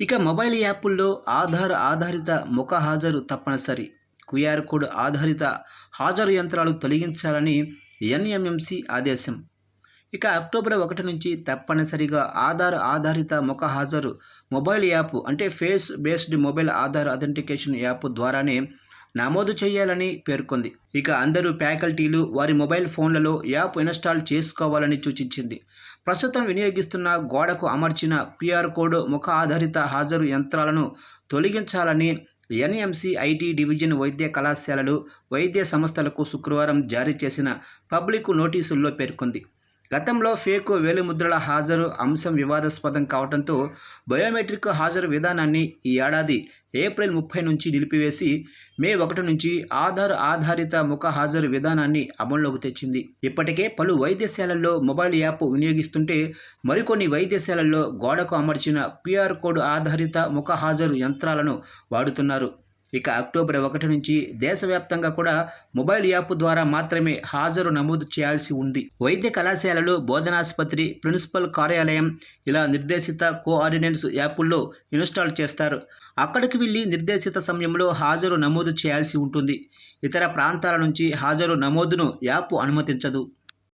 ఇక మొబైల్ యాప్ల్లో ఆధార్ ఆధారిత ముఖ హాజరు తప్పనిసరి. క్యూఆర్ కోడ్ ఆధారిత హాజరు యంత్రాలు తొలగించాలని ఎన్ఎంఎంసి ఆదేశం. ఇక అక్టోబర్ ఒకటి నుంచి తప్పనిసరిగా ఆధార్ ఆధారిత ముఖ హాజరు మొబైల్ యాప్ అంటే face based mobile Aadhaar authentication app ద్వారానే నమోదు చేయాలని పేర్కొంది. ఇక అందరూ ఫ్యాకల్టీలు వారి మొబైల్ ఫోన్లలో యాప్ ఇన్స్టాల్ చేసుకోవాలని సూచించింది. ప్రస్తుతం వినియోగిస్తున్న గోడకు అమర్చిన క్యూఆర్ కోడ్ ముఖ ఆధారిత హాజరు యంత్రాలను తొలగించాలని ఎన్ఎంసి ఐటీ డివిజన్ వైద్య కళాశాలలు వైద్య సంస్థలకు శుక్రవారం జారీ చేసిన పబ్లిక్ నోటీసుల్లో పేర్కొంది. గతంలో ఫేక్ వేలిముద్రల హాజరు అంశం వివాదాస్పదం కావడంతో బయోమెట్రిక్ హాజరు విధానాన్ని ఈ ఏడాది ఏప్రిల్ ముప్పై నుంచి నిలిపివేసి మే ఒకటి నుంచి ఆధార్ ఆధారిత ముఖ హాజరు విధానాన్ని అమల్లోకి తెచ్చింది. ఇప్పటికే పలు వైద్యశాలల్లో మొబైల్ యాప్ వినియోగిస్తుంటే మరికొన్ని వైద్యశాలల్లో గోడకు అమర్చిన క్యూఆర్ కోడ్ ఆధారిత ముఖ హాజరు యంత్రాలను వాడుతున్నారు. ఇక అక్టోబర్ ఒకటి నుంచి దేశవ్యాప్తంగా కూడా మొబైల్ యాప్ ద్వారా మాత్రమే హాజరు నమోదు చేయాల్సి ఉంది. వైద్య కళాశాలలు బోధనాసుపత్రి ప్రిన్సిపల్ కార్యాలయం ఇలా నిర్దేశిత కోఆర్డినేట్స్ యాప్ల్లో ఇన్స్టాల్ చేస్తారు. అక్కడికి వెళ్ళి నిర్దేశిత సమయంలో హాజరు నమోదు చేయాల్సి ఉంటుంది. ఇతర ప్రాంతాల నుంచి హాజరు నమోదును యాప్ అనుమతించదు.